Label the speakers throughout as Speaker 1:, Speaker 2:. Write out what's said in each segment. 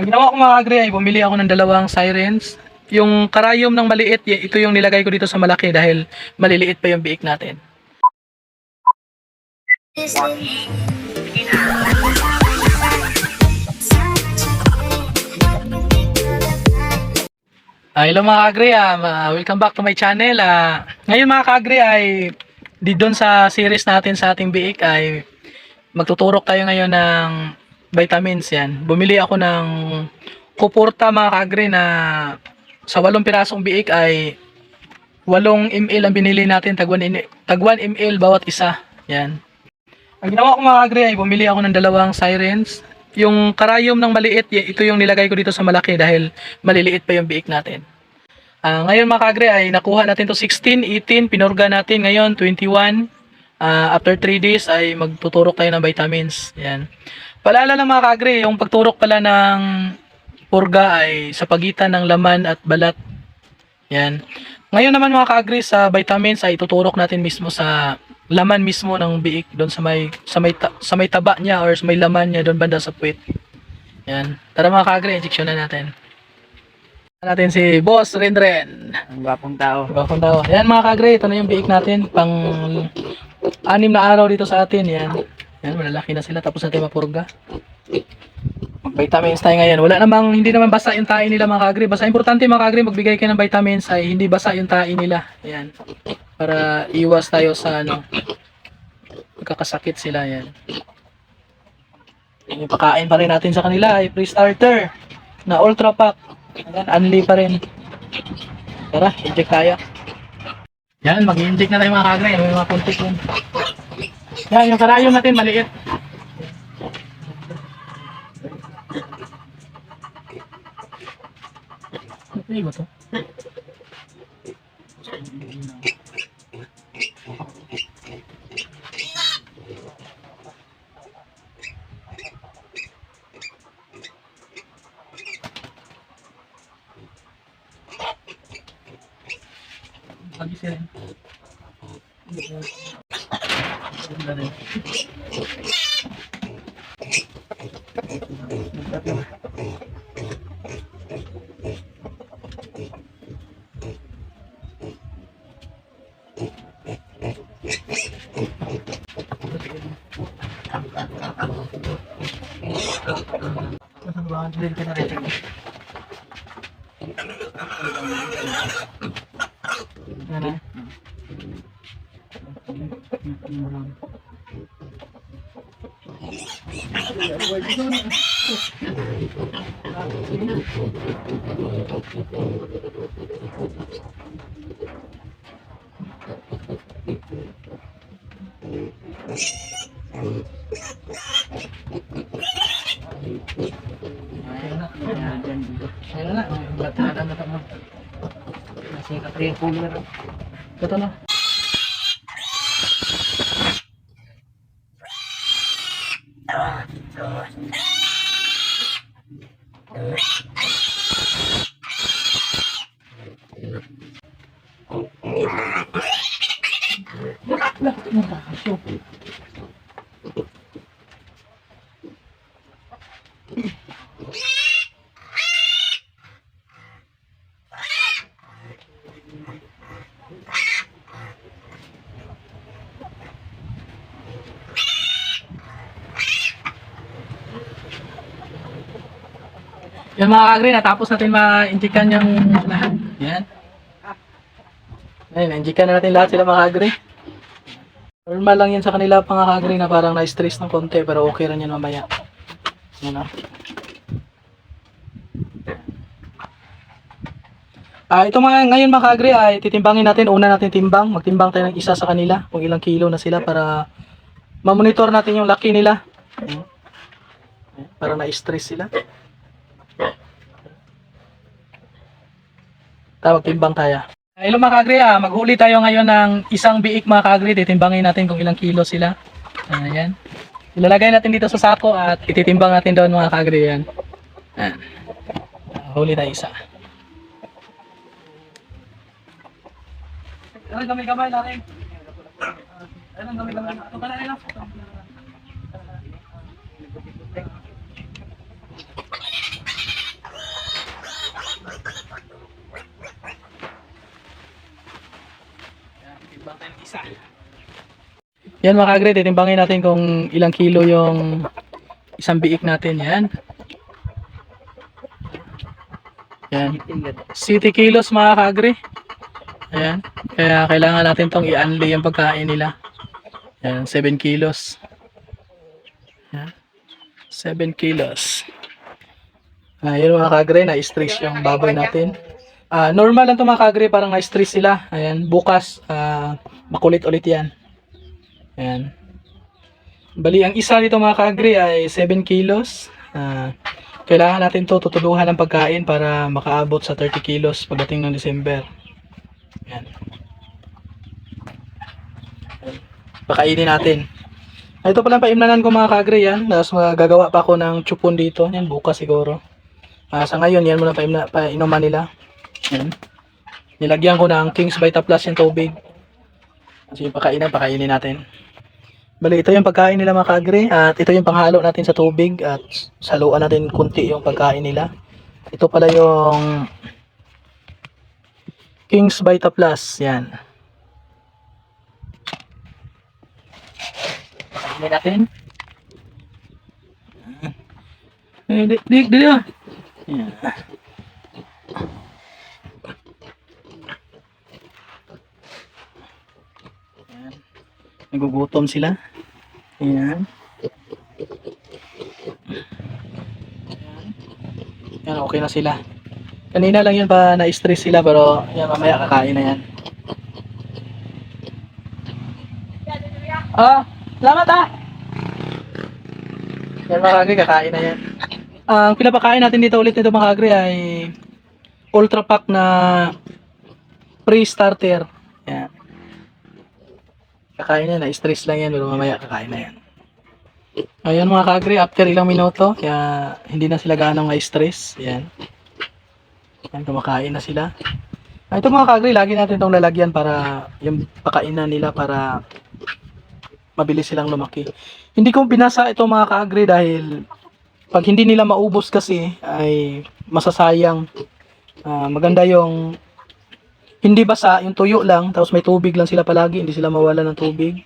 Speaker 1: Ang ginawa ko mga agri ay bumili ako ng dalawang sirens. Yung karayom ng maliit, ito yung nilagay ko dito sa malaki dahil maliliit pa yung biik natin. Ah, hello mga kaagri, ah, ma- welcome back to my channel. Ah, ngayon mga kaagri ay di doon sa series natin sa ating biik ay magtuturok tayo ngayon ng vitamins yan. Bumili ako ng kuporta mga kaagri na sa walong pirasong biik ay 8 ml ang binili natin, tag 1, in- tag 1 ml bawat isa. Yan. Ang ginawa ko mga kaagri ay bumili ako ng dalawang sirens. Yung karayom ng maliit, ito yung nilagay ko dito sa malaki dahil maliliit pa yung biik natin. Ah, ngayon mga kagre ay nakuha natin to 16, 18, pinurga natin ngayon 21. Ah, after 3 days ay magtuturok tayo ng vitamins. Yan. Paalala lang mga kagre, yung pagturok pala ng purga ay sa pagitan ng laman at balat. Yan. Ngayon naman mga kagre sa vitamins ay tuturok natin mismo sa laman mismo ng biik doon sa may sa may ta- sa may taba niya or sa may laman niya doon banda sa puwit. Yan. Tara mga kagre, injection na natin natin si Boss Renren.
Speaker 2: Ang gwapong tao.
Speaker 1: Bakong daw. Yan mga kagre, ito na yung biik natin. Pang anim na araw dito sa atin. Yan. Yan, malalaki na sila. Tapos natin mapurga. Vitamins tayo ngayon. Wala namang, hindi naman basa yung tae nila mga kagre. Basta importante mga kagre, magbigay kayo ng vitamins ay hindi basa yung tae nila. Yan. Para iwas tayo sa ano, magkakasakit sila. Yan. Yung pakain pa rin natin sa kanila ay pre-starter na ultra pack. Ayan, unli pa rin. Tara, inject tayo. Yan, mag-inject na tayo mga kagre. May mga konti yun. Yan, yung karayom natin maliit. Ano ba to? Lagi sila. Rin. Drill ka na rin. Ayan na. Ayan na. Ba't na
Speaker 2: rin yung cooler.
Speaker 1: Ito na. Yan mga kagre, natapos natin ma-injikan yung lahat. Yan. Ayun, na-injikan na natin lahat sila mga kagre. Normal lang yan sa kanila mga kagre na parang na-stress ng konti pero okay rin yan mamaya. Yan o. Ah, ito mga ngayon mga kagre ay titimbangin natin. Una natin timbang. Magtimbang tayo ng isa sa kanila kung ilang kilo na sila para ma-monitor natin yung laki nila. Para na-stress sila. Tawag timbang tayo. Uh, hello mga kagre, ah, maghuli tayo ngayon ng isang biik mga kagre. Titimbangin natin kung ilang kilo sila. Ayan. Ilalagay natin dito sa sako at ititimbang natin doon mga kagre yan. Ayan. Ah, huli tayo isa. Ano gamay-gamay natin? Ano gamay-gamay? Ito ka na rin ah. Isa. Yan mga kagre, titimbangin natin kung ilang kilo yung isang biik natin. Yan. Yan. City kilos mga kagre. Ayan. Kaya kailangan natin tong i-unlay yung pagkain nila. Yan, 7 kilos. Yan. 7 kilos. Ayun mga kagre, na-stress yung baboy natin. Ah, normal lang to mga kagre, parang na-stress sila. Ayan, bukas, ah, makulit ulit yan. Ayan. Bali, ang isa dito mga kagre ay 7 kilos. Ah, kailangan natin to tutuluhan ng pagkain para makaabot sa 30 kilos pagdating ng December. Ayan. Pakainin natin. Ito pala paimnanan ko mga kagre yan. Tapos magagawa pa ako ng chupon dito. Yan, bukas siguro. Ah, sa ngayon, yan muna paimna, painuman nila. Yan. Nilagyan ko ng King's Vita Plus yung tubig. Kasi yung pakainan, pakainin natin. Bali, ito yung pagkain nila mga kagre. At ito yung panghalo natin sa tubig. At saluan natin kunti yung pagkain nila. Ito pala yung King's Vita Plus. Yan. Pakainin natin. Eh, dik, dik, dik, ah. Yan. Yan. Nagugutom sila. Ayan. Yan, okay na sila. Kanina lang yun pa na-stress sila pero yan, mamaya kakain na yan. Ah, salamat ah! Yan mga kagri, kakain na yan. Ang pinapakain natin dito ulit nito mga kagri ay ultra pack na pre-starter. Kakain na, na-stress lang yan, pero mamaya kakain na yan. Ayan mga kagri, after ilang minuto, kaya hindi na sila ganong na-stress. Yan. Yan, kumakain na sila. Ah, ito mga kagri, lagi natin itong lalagyan para yung pakainan nila para mabilis silang lumaki. Hindi ko binasa ito mga kaagri dahil pag hindi nila maubos kasi ay masasayang. Ah, maganda yung hindi basa, yung tuyo lang, tapos may tubig lang sila palagi, hindi sila mawala ng tubig.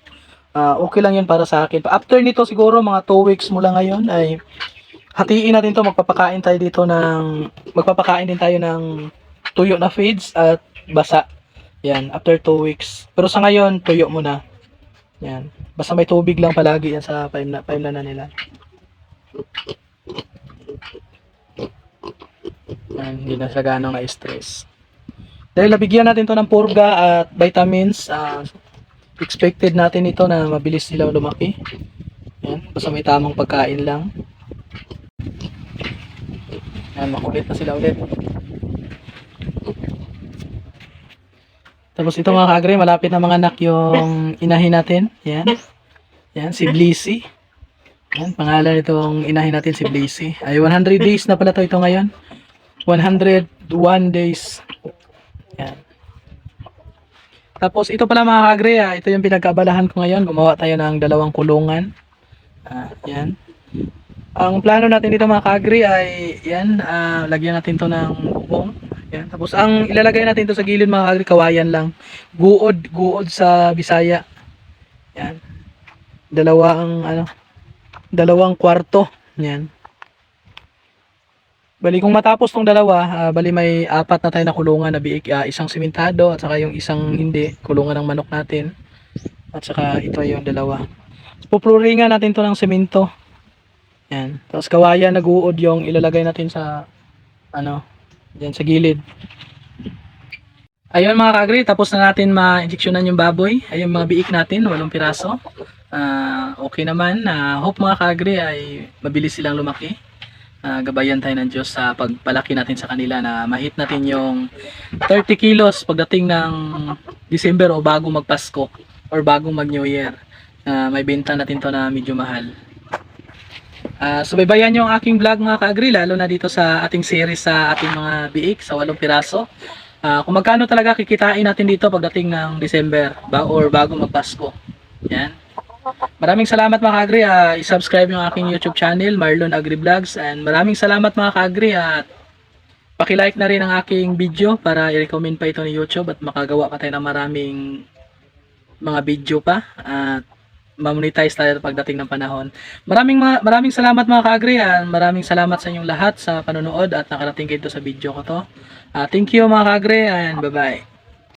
Speaker 1: Ah, okay lang yun para sa akin. After nito siguro mga 2 weeks mula ngayon ay hatiin natin to magpapakain tayo dito ng magpapakain din tayo ng tuyo na feeds at basa. Yan, after 2 weeks. Pero sa ngayon, tuyo muna. Yan. Basta may tubig lang palagi yan sa paimna, paimna nila. Yan, hindi na siya ganong na-stress. Dahil nabigyan natin to ng purga at vitamins, ah, expected natin ito na mabilis sila lumaki. Yan, basta may tamang pagkain lang. Yan, makulit na sila ulit. Tapos ito mga kagre, malapit na mga anak yung inahin natin. Yan. Yan, si Blissy. Yan, pangalan itong inahin natin si Blissy. Ay, 100 days na pala to ito ngayon. 101 days. Yan. Tapos ito pala mga kagre, ah, ito yung pinagkabalahan ko ngayon. Gumawa tayo ng dalawang kulungan. Ah, yan. Ang plano natin dito mga kagre ay yan, ah, lagyan natin to ng bubong. Yan. Tapos ang ilalagay natin to sa gilid mga kagre, kawayan lang. Guod, guod sa Bisaya. Yan. Dalawa ang ano, dalawang kwarto. Yan. Bali kung matapos tong dalawa, ah, bali may apat na tayo na kulungan na biik, ah, isang simentado at saka yung isang hindi, kulungan ng manok natin. At saka ito yung dalawa. Pupluringan natin to ng semento. Yan. Tapos kawayan nag-uod yung ilalagay natin sa ano, diyan sa gilid. Ayun mga kagri, tapos na natin ma-injeksyonan yung baboy. Ayun mga biik natin, walong piraso. Ah, okay naman. Ah, hope mga kagri ay mabilis silang lumaki. Ah, gabayan tayo ng Diyos sa pagpalaki natin sa kanila na mahit natin yung 30 kilos pagdating ng December o bago magpasko or bago mag New Year. Ah, may benta natin to na medyo mahal. Ah, subaybayan nyo ang aking vlog mga kaagri, lalo na dito sa ating series sa ating mga biik sa walong piraso. Ah, kung magkano talaga kikitain natin dito pagdating ng December ba or bago magpasko. Yan. Maraming salamat mga kaagri. ah, i-subscribe yung aking YouTube channel, Marlon Agri Vlogs. And maraming salamat mga kaagri at paki-like na rin ang aking video para i-recommend pa ito ni YouTube at makagawa pa tayo ng maraming mga video pa at mamonetize tayo pagdating ng panahon. Maraming maraming salamat mga ka-agri. ah. Maraming salamat sa inyong lahat sa panonood at nakarating kayo sa video ko to. Ah, thank you mga ka-agri and bye-bye.